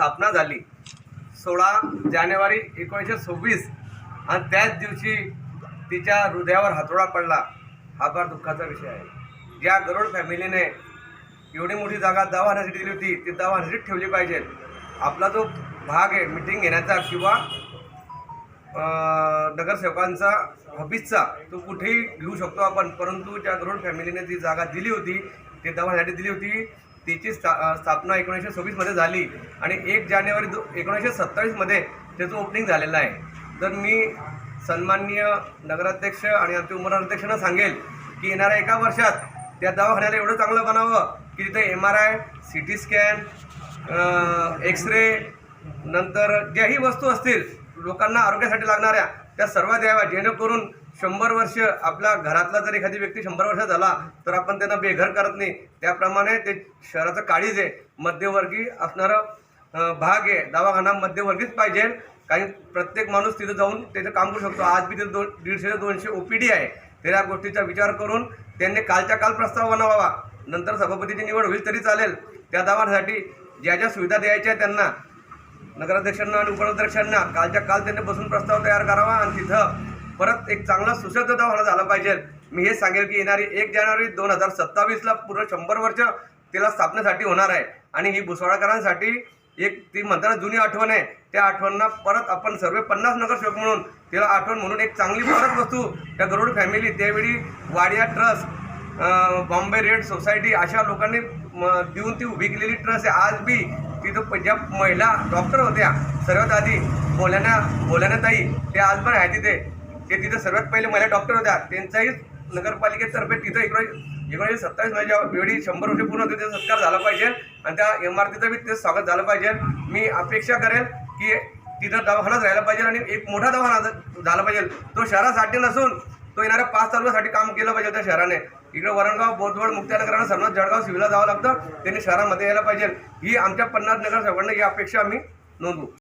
स्थापना झाली. सोळा जानेवारी एकोणीसशे सव्वीस आणि त्याच दिवशी तिच्या हृदयावर हातोडा पडला. हा फार दुःखाचा विषय आहे. ज्या गरुड फॅमिलीने एवढी मोठी जागा दवाखान्यासाठी दिली होती ती दवाखान्यासाठी ठेवली पाहिजे. आपला जो भाग आहे मिटिंग घेण्याचा किंवा नगरसेवकांचा हबीजचा तो कुठेही घेऊ शकतो आपण. परंतु ज्या गरुड फॅमिलीने जी जागा दिली होती ती दवाखान्यासाठी दिली होती. तिची स्था स्थापना एकोणीसशे सव्वीसमध्ये झाली आणि एक जानेवारी दो एकोणीसशे सत्तावीसमध्ये त्याचं ओपनिंग झालेलं आहे. तर मी सन्माननीय नगराध्यक्ष आणि आमचे उमराध्यक्षांना सांगेल की येणाऱ्या एका वर्षात त्या दवाखान्याला एवढं चांगलं बनावं की तिथे M R I C T scan X ray नंतर ज्याही वस्तू असतील लोकांना आरोग्यासाठी लागणाऱ्या त्या सर्व द्याव्या जेणेकरून शंभर वर्ष आपल्या घरातला जर एखादी व्यक्ती शंभर वर्ष झाला तर आपण त्यांना बेघर करत नाही. त्याप्रमाणे ते शहराचं काळीज आहे. मध्यवर्गीय असणारं भाग आहे. दवाखाना मध्यवर्गीच पाहिजे. काही प्रत्येक माणूस तिथं जाऊन त्याचं काम करू शकतो. आज बी तिथं दोन दीडशे ते दोनशे ओ पी डी आहे. तर या गोष्टीचा विचार करून त्यांनी कालच्या काल प्रस्ताव बनवावा. नंतर सभापतीची निवड होईल तरी चालेल. त्या दवाखान्यासाठी ज्या ज्या सुविधा द्यायच्या त्यांना नगराध्यक्षांना आणि उपाध्यक्षांना कालच्या काल त्यांनी बसून प्रस्ताव तयार करावा. आणि तिथं परत एक चांगला सुसज्ज दवाखाना झाला पाहिजे. मी हे सांगेल की येणारी एक जानेवारी दोन हजार सत्तावीसला पूर्ण शंभर वर्ष तिला स्थापनेसाठी होणार आहे. आणि ही भुसावळकरांसाठी एक ती म्हणताना जुनी आठवण आहे. त्या आठवणना परत आपण सर्व पन्नास नगरसेवक म्हणून तिला आठवण म्हणून एक चांगली परत वस्तू त्या गरुड फॅमिली त्यावेळी Wadia trust Bombay red society अशा लोकांनी देऊन ती उभी केलेली ट्रस्ट आहे. आज बी तिथं ज्या महिला डॉक्टर होत्या सर्वात आधी बोल्याना बोल्याना ताई ते आज पण आहे तिथे. ते तिथे सर्वात पहिले महिला डॉक्टर होत्या. त्यांचाही नगरपालिकेतर्फे तिथं एकोणीस एकोणीसशे सत्तावीसमध्ये वेळी शंभर वर्ष पूर्ण होते त्याचा सत्कार झाला पाहिजे. आणि त्या इमारतीचं बी ते स्वागत झालं पाहिजे. मी अपेक्षा करेल की तिथं दवाखानाच राहायला पाहिजे आणि एक मोठा दवाखाना झाला पाहिजे. तो शहरासाठी नसून तो येणाऱ्या पाच तालुक्यासाठी काम केलं पाहिजे त्या शहराने. इकडे वरणगाव बोधवड मुक्त्यानगरांना सर्व जळगाव सिव्हिलला जावं लागतं. त्यांनी शहरामध्ये यायला पाहिजे. ही आमच्या पन्नास नगरसेवकांना ही अपेक्षा आम्ही नोंदवू.